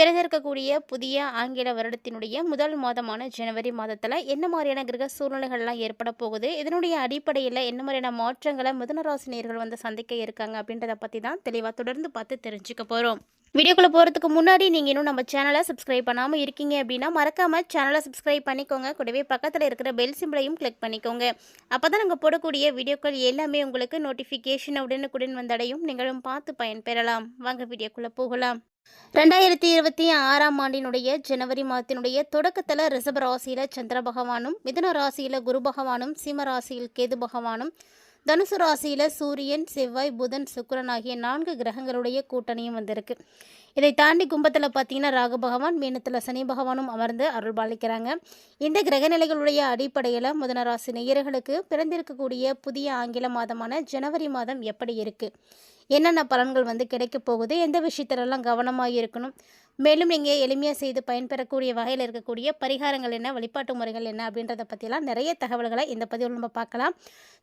பிறந்திருக்கக்கூடிய புதிய ஆங்கில வருடத்தினுடைய முதல் மாதமான ஜனவரி மாதத்தில் என்ன மாதிரியான கிரக சூழ்நிலைகள்லாம் ஏற்பட போகுது? இதனுடைய அடிப்படையில் என்ன மாதிரியான மாற்றங்களை மிதனராசினியர்கள் வந்து சந்திக்க இருக்காங்க அப்படின்றத பற்றி தான் தெளிவாக தொடர்ந்து பார்த்து தெரிஞ்சுக்க போகிறோம் வீடியோக்குள்ளே போகிறதுக்கு முன்னாடி நீங்கள் இன்னும் நம்ம சேனலை சப்ஸ்கிரைப் பண்ணாமல் இருக்கீங்க அப்படின்னா மறக்காமல் சேனலை சப்ஸ்கிரைப் பண்ணிக்கோங்க. கூடவே பக்கத்தில் இருக்கிற பெல் சிம்பிளையும் கிளிக் பண்ணிக்கோங்க. அப்போ தான் நாங்கள் போடக்கூடிய வீடியோக்கள் எல்லாமே உங்களுக்கு நோட்டிஃபிகேஷன் உடனுக்குடன் வந்தடையும். நீங்களும் பார்த்து பயன்பெறலாம். வாங்க வீடியோக்குள்ளே போகலாம். ரெண்டாயிரத்தி இருபத்தி ஆறாம் ஆண்டினுடைய ஜனவரி மாதத்தினுடைய தொடக்கத்தில் ரிஷப ராசியில் சந்திர பகவானும் மிதுன ராசியில் குரு பகவானும் சிம்ம ராசியில் கேது பகவானும் தனுசு ராசியில் சூரியன் செவ்வாய் புதன் சுக்கரன் ஆகிய நான்கு கிரகங்களுடைய கூட்டணியும் வந்திருக்கு. இதை தாண்டி கும்பத்தில் பார்த்தீங்கன்னா ராகு பகவான் மீனத்தில் சனி பகவானும் அமர்ந்து அருள் பாலிக்கிறாங்க இந்த கிரகநிலைகளுடைய அடிப்படையில் முதன ராசி நேயர்களுக்கு பிறந்திருக்கக்கூடிய புதிய ஆங்கில மாதமான ஜனவரி மாதம் எப்படி இருக்குது என்னென்ன பலன்கள் வந்து கிடைக்க போகுது? எந்த விஷயத்திலெல்லாம் கவனமாக இருக்கணும்? மேலும் நீங்கள் எளிமையாக செய்து பயன்பெறக்கூடிய வகையில் இருக்கக்கூடிய பரிகாரங்கள் என்ன வழிபாட்டு முறைகள் என்ன அப்படின்றத பற்றிலாம் நிறைய தகவல்களை இந்த பதிவில் நம்ம பார்க்கலாம்.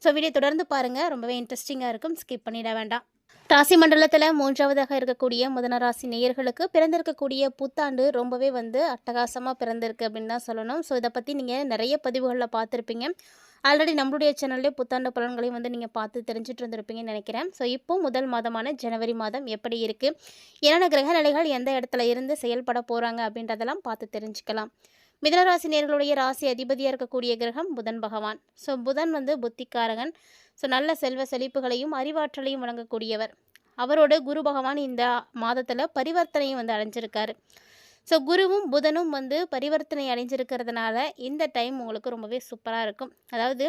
ஸோ வீடியோ தொடர்ந்து பாருங்கள் ரொம்பவே இன்ட்ரெஸ்டிங்காக இருக்கும். ஸ்கிப் பண்ணிட வேண்டாம். ராசி மண்டலத்தில் மூன்றாவதாக இருக்கக்கூடிய முதன ராசி நேயர்களுக்கு பிறந்திருக்கக்கூடிய புத்தாண்டு ரொம்பவே வந்து அட்டகாசமாக பிறந்திருக்கு அப்படின்னு தான் சொல்லணும். ஸோ இதை பற்றி நீங்கள் நிறைய பதிவுகளில் பார்த்துருப்பீங்க. ஆல்ரெடி நம்மளுடைய சேனல்லே புத்தாண்டு பலன்களையும் வந்து நீங்கள் பார்த்து தெரிஞ்சுட்டு இருந்திருப்பீங்கன்னு நினைக்கிறேன். ஸோ இப்போ முதல் மாதமான ஜனவரி மாதம் எப்படி இருக்குது என்னென்ன கிரக நிலைகள் எந்த இடத்துல இருந்து செயல்பட போகிறாங்க அப்படின்றதெல்லாம் பார்த்து தெரிஞ்சுக்கலாம். மிதனராசி நேர்களுடைய ராசி அதிபதியாக இருக்கக்கூடிய கிரகம் புதன் பகவான். ஸோ புதன் வந்து புத்திக்காரகன். ஸோ நல்ல செல்வ செழிப்புகளையும் அறிவாற்றலையும் வழங்கக்கூடியவர். அவரோட குரு பகவான் இந்த மாதத்தில் பரிவர்த்தனையும் வந்து அடைஞ்சிருக்காரு. ஸோ குருவும் புதனும் வந்து பரிவர்த்தனை அடைஞ்சிருக்கிறதுனால இந்த டைம் உங்களுக்கு ரொம்பவே சூப்பராக இருக்கும். அதாவது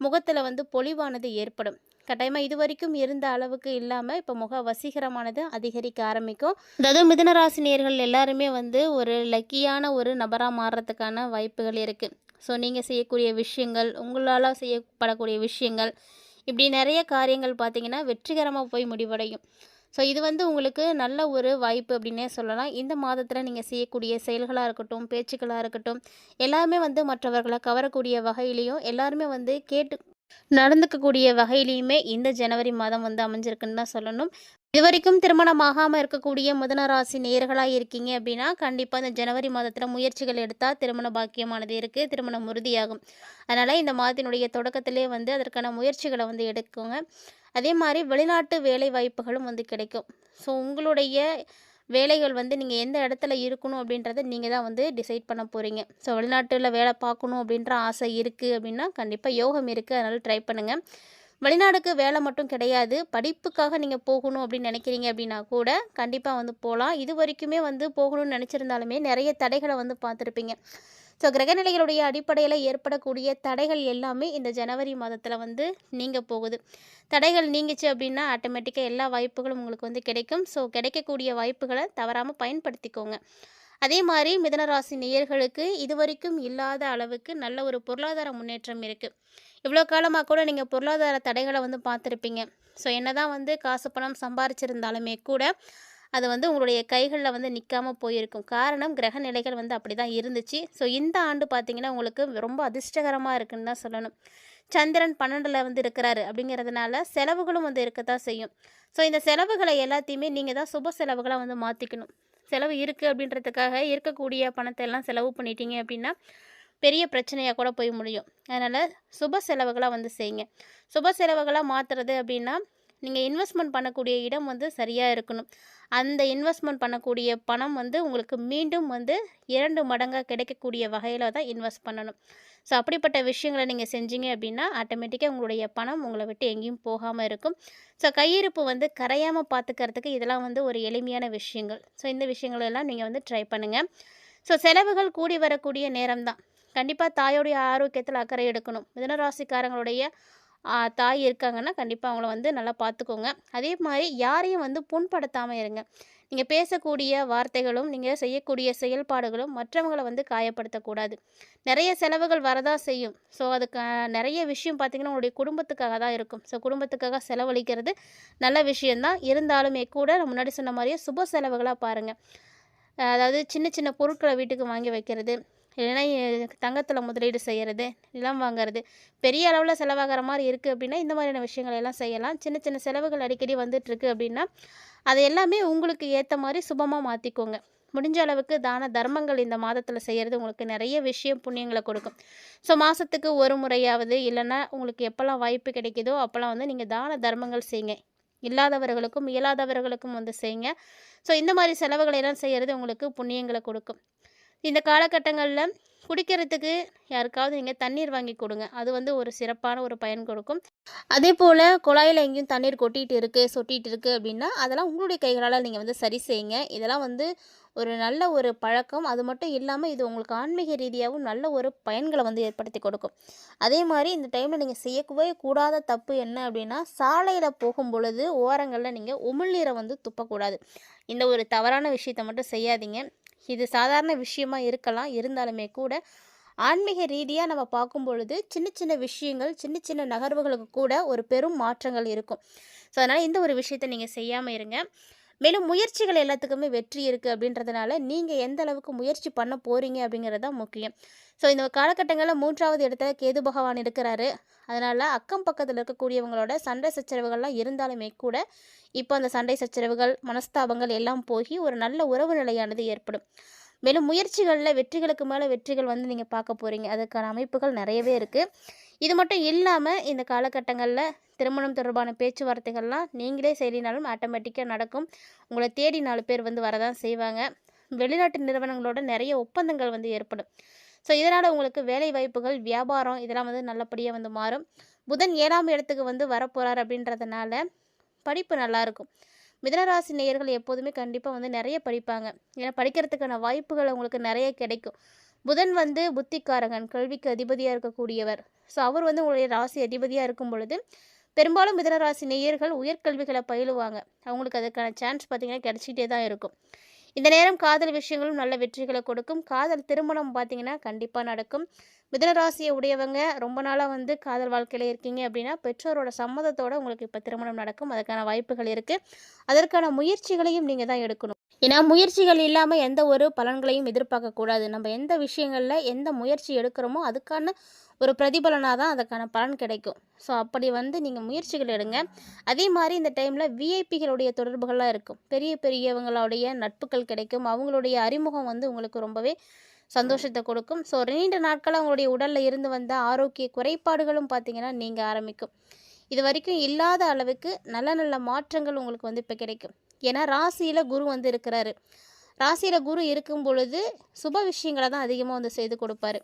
முகத்தில் வந்து பொலிவானது ஏற்படும். கட்டாயமாக இது வரைக்கும் இருந்த அளவுக்கு இல்லாமல் இப்போ முக வசீகரமானது அதிகரிக்க ஆரம்பிக்கும். அதாவது மிதனராசினியர்கள் எல்லாருமே வந்து ஒரு லக்கியான ஒரு நபராக மாறுறதுக்கான வாய்ப்புகள் இருக்குது ஸோ நீங்கள் செய்யக்கூடிய விஷயங்கள் உங்களால் செய்யப்படக்கூடிய விஷயங்கள் இப்படி நிறைய காரியங்கள் பார்த்தீங்கன்னா வெற்றிகரமாக போய் முடிவடையும். ஸோ இது வந்து உங்களுக்கு நல்ல ஒரு வாய்ப்பு அப்படின்னே சொல்லலாம். இந்த மாதத்தில் நீங்கள் செய்யக்கூடிய செயல்களாக இருக்கட்டும் பேச்சுக்களாக இருக்கட்டும் எல்லாமே வந்து மற்றவர்களை கவரக்கூடிய வகையிலையும் எல்லாருமே வந்து கேட்டு நடந்துக்கக்கூடிய வகையிலையுமே இந்த ஜனவரி மாதம் வந்து அமைஞ்சிருக்குன்னு தான் சொல்லணும். இதுவரைக்கும் திருமணமாகாமல் திருமணம் ஆகாமல் இருக்கக்கூடிய முதன ராசி நேர்களாக இருக்கீங்க அப்படின்னா கண்டிப்பாக இந்த ஜனவரி மாதத்தில் முயற்சிகள் எடுத்தால் திருமண பாக்கியமானது இருக்குது திருமணம் உறுதியாகும். அதனால் இந்த மாதத்தினுடைய தொடக்கத்திலே வந்து அதற்கான முயற்சிகளை வந்து எடுக்குங்க. அதே மாதிரி வெளிநாட்டு வேலை வாய்ப்புகளும் வந்து கிடைக்கும். ஸோ உங்களுடைய வேலைகள் வந்து நீங்கள் எந்த இடத்துல இருக்கணும் அப்படின்றத நீங்கள் தான் வந்து டிசைட் பண்ண போகிறீங்க ஸோ வெளிநாட்டில் வேலை பார்க்கணும் அப்படின்ற ஆசை இருக்குது அப்படின்னா கண்டிப்பாக யோகம் இருக்குது அதனால் ட்ரை பண்ணுங்கள் வெளிநாடுக்கு வேலை மட்டும் கிடையாது. படிப்புக்காக நீங்கள் போகணும் அப்படின்னு நினைக்கிறீங்க அப்படின்னா கூட கண்டிப்பாக வந்து போகலாம் இது வரைக்குமே வந்து போகணும்னு நினச்சிருந்தாலுமே நிறைய தடைகளை வந்து பார்த்துருப்பீங்க. ஸோ கிரகநிலைகளுடைய அடிப்படையில் ஏற்படக்கூடிய தடைகள் எல்லாமே இந்த ஜனவரி மாதத்தில் வந்து நீங்க போகுது. தடைகள் நீங்கிச்சு அப்படின்னா ஆட்டோமேட்டிக்காக எல்லா வாய்ப்புகளும் உங்களுக்கு வந்து கிடைக்கும். ஸோ கிடைக்கக்கூடிய வாய்ப்புகளை தவறாமல் பயன்படுத்திக்கோங்க. அதே மாதிரி மிதனராசி நேயர்களுக்கு இது வரைக்கும் இல்லாத அளவுக்கு நல்ல ஒரு பொருளாதார முன்னேற்றம் இருக்குது இவ்வளோ காலமாக கூட நீங்கள் பொருளாதார தடைகளை வந்து பார்த்துருப்பீங்க. ஸோ என்ன தான் வந்து காசு பணம் சம்பாரிச்சிருந்தாலுமே கூட அது வந்து உங்களுடைய கைகளில் வந்து நிற்காமல் போயிருக்கும். காரணம் கிரக நிலைகள் வந்து அப்படி தான் இருந்துச்சு. ஸோ இந்த ஆண்டு பார்த்திங்கன்னா உங்களுக்கு ரொம்ப அதிர்ஷ்டகரமாக இருக்குன்னு தான் சொல்லணும். சந்திரன் பன்னெண்டில் வந்து இருக்கிறாரு அப்படிங்கிறதுனால செலவுகளும் வந்து இருக்கத்தான் செய்யும். ஸோ இந்த செலவுகளை எல்லாத்தையுமே நீங்கள் தான் சுப செலவுகளாக வந்து மாற்றிக்கணும் செலவு இருக்குது அப்படின்றதுக்காக இருக்கக்கூடிய பணத்தை எல்லாம் செலவு பண்ணிட்டீங்க அப்படின்னா பெரிய பிரச்சனையாக கூட போய் முடியும். அதனால் சுப செலவுகளாக வந்து செய்யுங்க சுப செலவுகளாக மாற்றுறது அப்படின்னா நீங்கள் இன்வெஸ்ட்மெண்ட் பண்ணக்கூடிய இடம் வந்து சரியாக இருக்கணும். அந்த இன்வெஸ்ட்மெண்ட் பண்ணக்கூடிய பணம் வந்து உங்களுக்கு மீண்டும் வந்து இரண்டு மடங்காக கிடைக்கக்கூடிய வகையில் தான் இன்வெஸ்ட் பண்ணணும். ஸோ அப்படிப்பட்ட விஷயங்களை நீங்கள் செஞ்சீங்க அப்படின்னா ஆட்டோமேட்டிக்காக உங்களுடைய பணம் உங்களை விட்டு எங்கேயும் போகாமல் இருக்கும். ஸோ கையிருப்பு வந்து கரையாமல் பார்த்துக்கிறதுக்கு இதெல்லாம் வந்து ஒரு எளிமையான விஷயங்கள். ஸோ இந்த விஷயங்கள் எல்லாம் நீங்கள் வந்து ட்ரை பண்ணுங்கள் ஸோ செலவுகள் கூடி வரக்கூடிய நேரம் தான். கண்டிப்பாக தாயோடைய ஆரோக்கியத்தில் அக்கறை எடுக்கணும். மிதனராசிக்காரங்களுடைய ராசிக்காரங்களுடைய தாய் இருக்காங்கன்னா கண்டிப்பாக அவங்கள வந்து நல்லா பார்த்துக்கோங்க அதே மாதிரி யாரையும் வந்து புண்படுத்தாமல் இருங்க. நீங்கள் பேசக்கூடிய வார்த்தைகளும் நீங்கள் செய்யக்கூடிய செயல்பாடுகளும் மற்றவங்களை வந்து காயப்படுத்தக்கூடாது. நிறைய செலவுகள் வரதா செய்யும். ஸோ அதுக்கு நிறைய விஷயம் பார்த்திங்கன்னா உங்களுடைய குடும்பத்துக்காக தான் இருக்கும். ஸோ குடும்பத்துக்காக செலவழிக்கிறது நல்ல விஷயந்தான் இருந்தாலுமே கூட முன்னாடி சொன்ன மாதிரியே சுப செலவுகளாக பாருங்கள் அதாவது சின்ன சின்ன பொருட்களை வீட்டுக்கு வாங்கி வைக்கிறது. இல்லைன்னா தங்கத்தில் முதலீடு செய்கிறது நிலம் வாங்குறது பெரிய அளவில் செலவாகிற மாதிரி இருக்குது அப்படின்னா இந்த மாதிரியான விஷயங்கள் எல்லாம் செய்யலாம். சின்ன சின்ன செலவுகள் அடிக்கடி வந்துட்டுருக்கு அப்படின்னா அது எல்லாமே உங்களுக்கு ஏற்ற மாதிரி சுபமாக மாற்றிக்கோங்க முடிஞ்ச அளவுக்கு தான தர்மங்கள் இந்த மாதத்தில் செய்கிறது உங்களுக்கு நிறைய விஷயம் புண்ணியங்களை கொடுக்கும். ஸோ மாதத்துக்கு ஒரு முறையாவது இல்லைன்னா உங்களுக்கு எப்போல்லாம் வாய்ப்பு கிடைக்குதோ அப்போல்லாம் வந்து நீங்கள் தான தர்மங்கள் செய்யுங்க இல்லாதவர்களுக்கும் இயலாதவர்களுக்கும் வந்து செய்யுங்க ஸோ இந்த மாதிரி செலவுகளை எல்லாம் செய்கிறது உங்களுக்கு புண்ணியங்களை கொடுக்கும். இந்த காலகட்டங்களில் குடிக்கிறதுக்கு யாருக்காவது நீங்கள் தண்ணீர் வாங்கி கொடுங்க. அது வந்து ஒரு சிறப்பான ஒரு பயன் கொடுக்கும். அதே போல் குழாயில் எங்கேயும் தண்ணீர் கொட்டிகிட்டு இருக்குது சொட்டிகிட்டு இருக்குது அப்படின்னா அதெல்லாம் உங்களுடைய கைகளால் நீங்கள் வந்து சரி செய்யுங்க. இதெல்லாம் வந்து ஒரு நல்ல ஒரு பழக்கம். அது மட்டும் இல்லாமல் இது உங்களுக்கு ஆன்மீக ரீதியாகவும் நல்ல ஒரு பயன்களை வந்து ஏற்படுத்தி கொடுக்கும். அதே மாதிரி இந்த டைமில் நீங்கள் செய்யவே கூடாத தப்பு என்ன அப்படின்னா சாலையில் போகும் பொழுது ஓரங்களில் நீங்கள் உமிழ்நீரை வந்து துப்பக்கூடாது. இந்த ஒரு தவறான விஷயத்தை மட்டும் செய்யாதீங்க. இது சாதாரண விஷயமா இருக்கலாம். இருந்தாலுமே கூட ஆன்மீக ரீதியாக நம்ம பார்க்கும் பொழுது சின்ன சின்ன விஷயங்கள் சின்ன சின்ன நகர்வுகளுக்கு கூட ஒரு பெரும் மாற்றங்கள் இருக்கும். ஸோ அதனால் இந்த ஒரு விஷயத்தை நீங்கள் செய்யாமல் இருங்க. மேலும் முயற்சிகள் எல்லாத்துக்குமே வெற்றி இருக்குது அப்படின்றதுனால நீங்கள் எந்த அளவுக்கு முயற்சி பண்ண போகிறீங்க அப்படிங்கிறது தான் முக்கியம். ஸோ இந்த காலகட்டங்களில் மூன்றாவது இடத்துல கேது பகவான் இருக்கிறாரு. அதனால் அக்கம் பக்கத்தில் இருக்கக்கூடியவங்களோட சண்டை சச்சரவுகள்லாம் இருந்தாலுமே கூட இப்போ அந்த சண்டை சச்சரவுகள் மனஸ்தாபங்கள் எல்லாம் போய் ஒரு நல்ல உறவு நிலையானது ஏற்படும். மேலும் முயற்சிகளில் வெற்றிகளுக்கு மேலே வெற்றிகள் வந்து நீங்கள் பார்க்க போகிறீங்க அதுக்கான அமைப்புகள் நிறையவே இருக்குது இது மட்டும் இல்லாமல் இந்த காலகட்டங்களில் திருமணம் தொடர்பான பேச்சுவார்த்தைகள்லாம் நீங்களே செய்யலினாலும் ஆட்டோமேட்டிக்காக நடக்கும். உங்களை தேடி நாலு பேர் வந்து வரதான் செய்வாங்க. வெளிநாட்டு நிறுவனங்களோட நிறைய ஒப்பந்தங்கள் வந்து ஏற்படும். ஸோ இதனால் உங்களுக்கு வேலை வாய்ப்புகள் வியாபாரம் இதெல்லாம் வந்து நல்லபடியாக வந்து மாறும். புதன் ஏழாம் இடத்துக்கு வந்து வரப்போகிறார் அப்படின்றதுனால படிப்பு நல்லாயிருக்கும் மிதனராசி நேயர்கள் எப்போதுமே கண்டிப்பாக வந்து நிறைய படிப்பாங்க. ஏன்னா படிக்கிறதுக்கான வாய்ப்புகள் அவங்களுக்கு நிறைய கிடைக்கும். புதன் வந்து புத்திக்காரகன் கல்விக்கு அதிபதியாக இருக்கக்கூடியவர். ஸோ அவர் வந்து உங்களுடைய ராசி அதிபதியாக இருக்கும் பொழுது பெரும்பாலும் மிதனராசி நேயர்கள் உயர்கல்விகளை பயிலுவாங்க. அவங்களுக்கு அதுக்கான சான்ஸ் பார்த்திங்கன்னா கிடச்சிட்டே தான் இருக்கும். இந்த நேரம் காதல் விஷயங்களும் நல்ல வெற்றிகளை கொடுக்கும். காதல் திருமணம் பார்த்திங்கன்னா கண்டிப்பாக நடக்கும். மிதனராசியை உடையவங்க ரொம்ப நாளாக வந்து காதல் வாழ்க்கையில் இருக்கீங்க அப்படின்னா பெற்றோரோட சம்மதத்தோடு உங்களுக்கு இப்போ திருமணம் நடக்கும். அதுக்கான வாய்ப்புகள் இருக்குது அதற்கான முயற்சிகளையும் நீங்கள் தான் எடுக்கணும். ஏன்னா முயற்சிகள் இல்லாமல் எந்த ஒரு பலன்களையும் எதிர்பார்க்கக்கூடாது நம்ம எந்த விஷயங்களில் எந்த முயற்சி எடுக்கிறோமோ அதுக்கான ஒரு பிரதிபலனாக தான் அதுக்கான பலன் கிடைக்கும். ஸோ அப்படி வந்து நீங்கள் முயற்சிகள் எடுங்க. அதே மாதிரி இந்த டைமில் விஐபிகளுடைய தொடர்புகள்லாம் இருக்கும். பெரிய பெரியவங்களுடைய நட்புகள் கிடைக்கும். அவங்களுடைய அறிமுகம் வந்து உங்களுக்கு ரொம்பவே சந்தோஷத்தை கொடுக்கும். ஸோ நீண்ட நாட்களாக அவங்களுடைய உடலில் இருந்து வந்த ஆரோக்கிய குறைபாடுகளும் பார்த்திங்கன்னா நீங்கள் ஆரம்பிக்கும். இது வரைக்கும் இல்லாத அளவுக்கு நல்ல நல்ல மாற்றங்கள் உங்களுக்கு வந்து இப்போ கிடைக்கும். ஏன்னா ராசியில் குரு வந்து இருக்கிறாரு. ராசியில் குரு இருக்கும் பொழுது சுப விஷயங்களை தான் அதிகமாக வந்து செய்து கொடுப்பாரு.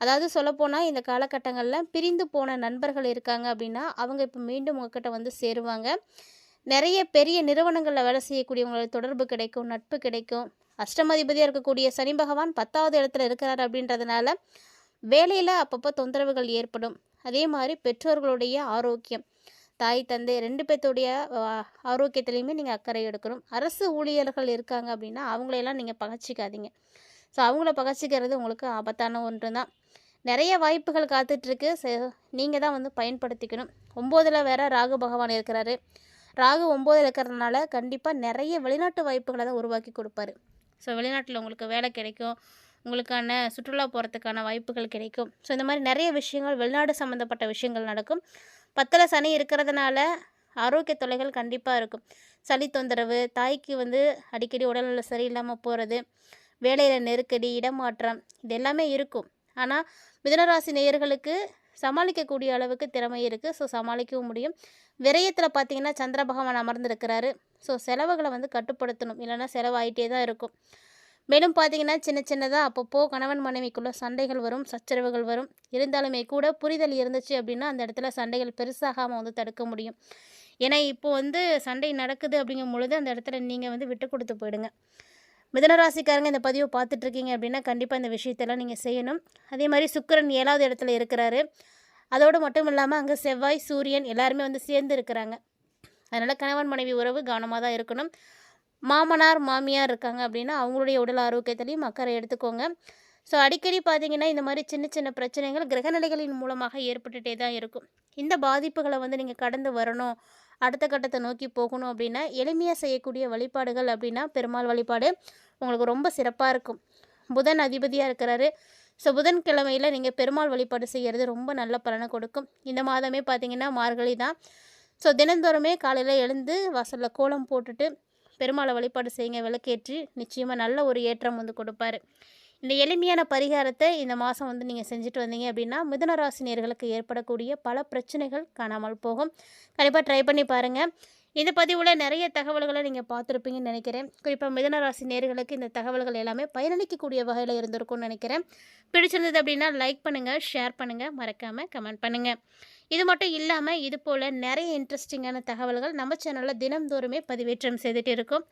அதாவது சொல்லப்போனால் இந்த காலகட்டங்களில் பிரிந்து போன நண்பர்கள் இருக்காங்க அப்படின்னா அவங்க இப்போ மீண்டும் உங்ககிட்ட வந்து சேருவாங்க. நிறைய பெரிய நிறுவனங்களில் வேலை செய்யக்கூடியவங்களோட தொடர்பு கிடைக்கும் நட்பு கிடைக்கும். அஷ்டமதிபதியாக இருக்கக்கூடிய சனி பகவான் பத்தாவது இடத்துல இருக்கிறார் அப்படின்றதுனால வேலையில் அப்பப்போ தொந்தரவுகள் ஏற்படும். அதே மாதிரி பெற்றோர்களுடைய ஆரோக்கியம். தாய் தந்தை ரெண்டு பேர்த்துடைய ஆரோக்கியத்துலேயுமே நீங்கள் அக்கறை எடுக்கணும். அரசு ஊழியர்கள் இருக்காங்க அப்படின்னா அவங்களையெல்லாம் நீங்கள் பகச்சிக்காதீங்க. ஸோ அவங்கள பகச்சிக்கிறது உங்களுக்கு ஆபத்தான ஒன்று தான் நிறைய வாய்ப்புகள் காத்துட்ருக்கு. நீங்கள் தான் வந்து பயன்படுத்திக்கணும். ஒம்போதில் வேற ராகு பகவான் இருக்கிறாரு. ராகு ஒம்போதில் இருக்கிறதுனால கண்டிப்பாக நிறைய வெளிநாட்டு வாய்ப்புகளை தான் உருவாக்கி கொடுப்பாரு. ஸோ வெளிநாட்டில் உங்களுக்கு வேலை கிடைக்கும். உங்களுக்கான சுற்றுலா போகிறதுக்கான வாய்ப்புகள் கிடைக்கும். ஸோ இந்த மாதிரி நிறைய விஷயங்கள் வெளிநாடு சம்மந்தப்பட்ட விஷயங்கள் நடக்கும். பத்தில் சனி இருக்கிறதுனால ஆரோக்கிய தொல்லைகள் கண்டிப்பாக இருக்கும். சளி தொந்தரவு தாய்க்கு வந்து அடிக்கடி உடல்நல சரியில்லாமல் போகிறது வேலையில் நெருக்கடி இடமாற்றம் இது எல்லாமே இருக்கும். ஆனால் மிதனராசி நேயர்களுக்கு சமாளிக்கக்கூடிய அளவுக்கு திறமை இருக்குது ஸோ சமாளிக்கவும் முடியும். விரயத்தில் பார்த்தீங்கன்னா சந்திர பகவான் அமர்ந்திருக்கிறாரு. ஸோ செலவுகளை வந்து கட்டுப்படுத்தணும். இல்லைன்னா செலவாயிட்டே தான் இருக்கும். மேலும் பார்த்தீங்கன்னா சின்ன சின்னதாக அப்பப்போ கணவன் மனைவிக்குள்ளே சண்டைகள் வரும் சச்சரவுகள் வரும். இருந்தாலுமே கூட புரிதல் இருந்துச்சு அப்படின்னா அந்த இடத்துல சண்டைகள் பெருசாகாமல் வந்து தடுக்க முடியும். ஏன்னா இப்போ வந்து சண்டை நடக்குது அப்படிங்கும் பொழுது அந்த இடத்துல நீங்கள் வந்து விட்டு கொடுத்து போயிடுங்க. மிதனராசிக்காரங்க இந்த பதிவை பார்த்துட்ருக்கீங்க அப்படின்னா கண்டிப்பாக இந்த விஷயத்தெல்லாம் நீங்கள் செய்யணும். அதே மாதிரி சுக்கரன் ஏழாவது இடத்துல இருக்கிறாரு. அதோடு மட்டும் இல்லாமல் அங்கே செவ்வாய் சூரியன் எல்லாருமே வந்து சேர்ந்து இருக்கிறாங்க. அதனால் கணவன் மனைவி உறவு கவனமாக தான் இருக்கணும். மாமனார் மாமியார் இருக்காங்க அப்படின்னா அவங்களுடைய உடல் ஆரோக்கியத்திலையும் அக்கறை எடுத்துக்கோங்க. ஸோ அடிக்கடி பார்த்தீங்கன்னா இந்த மாதிரி சின்ன சின்ன பிரச்சனைகள் கிரகநிலைகளின் மூலமாக ஏற்பட்டுகிட்டே தான் இருக்கும். இந்த பாதிப்புகளை வந்து நீங்கள் கடந்து வரணும். அடுத்த கட்டத்தை நோக்கி போகணும் அப்படின்னா எளிமையாக செய்யக்கூடிய வழிபாடுகள் அப்படின்னா பெருமாள் வழிபாடு உங்களுக்கு ரொம்ப சிறப்பாக இருக்கும். புதன் அதிபதியாக இருக்கிறாரு. ஸோ புதன்கிழமையில் நீங்கள் பெருமாள் வழிபாடு செய்கிறது ரொம்ப நல்ல பலனை கொடுக்கும். இந்த மாதமே பார்த்தீங்கன்னா மார்கழி தான். ஸோ தினந்தோறுமே காலையில் எழுந்து வாசலில் கோலம் போட்டுட்டு பெருமாளை வழிபாடு செய்யுங்க விளக்கேற்றி நிச்சயமாக நல்ல ஒரு ஏற்றம் வந்து கொடுப்பாரு. இந்த எளிமையான பரிகாரத்தை இந்த மாதம் வந்து நீங்கள் செஞ்சுட்டு வந்தீங்க அப்படின்னா மிதனராசினியர்களுக்கு ஏற்படக்கூடிய பல பிரச்சனைகள் காணாமல் போகும். கண்டிப்பாக ட்ரை பண்ணி பாருங்கள் இந்த பதிவில் நிறைய தகவல்களை நீங்கள் பார்த்துருப்பீங்கன்னு நினைக்கிறேன். குறிப்பாக மிதனராசி நேர்களுக்கு இந்த தகவல்கள் எல்லாமே பயனளிக்கக்கூடிய வகையில் இருந்திருக்கும்னு நினைக்கிறேன். பிடிச்சிருந்தது அப்படின்னா லைக் பண்ணுங்கள் ஷேர் பண்ணுங்கள் மறக்காமல் கமெண்ட் பண்ணுங்கள் இது மட்டும் இல்லாமல் இது போல் நிறைய இன்ட்ரெஸ்டிங்கான தகவல்கள் நம்ம சேனலில் தினம்தோறுமே பதிவேற்றம் செய்துட்டு இருக்கும்.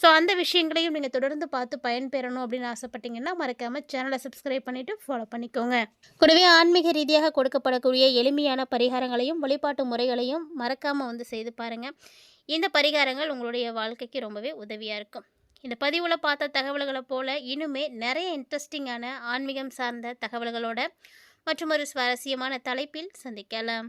ஸோ அந்த விஷயங்களையும் நீங்கள் தொடர்ந்து பார்த்து பயன்பெறணும் அப்படின்னு ஆசைப்பட்டீங்கன்னா மறக்காமல் சேனலை சப்ஸ்கிரைப் பண்ணிவிட்டு ஃபாலோ பண்ணிக்கோங்க. கூடவே ஆன்மீக ரீதியாக கொடுக்கப்படக்கூடிய எளிமையான பரிகாரங்களையும் வழிபாட்டு முறைகளையும் மறக்காமல் வந்து செய்து பாருங்கள் இந்த பரிகாரங்கள் உங்களுடைய வாழ்க்கைக்கு ரொம்பவே உதவியாக இருக்கும். இந்த பதிவில் பார்த்த தகவல்களை போல் இன்னுமே நிறைய இன்ட்ரெஸ்டிங்கான ஆன்மீகம் சார்ந்த தகவல்களோட மற்றும் ஒரு சுவாரஸ்யமான தலைப்பில் சந்திக்கலாம்.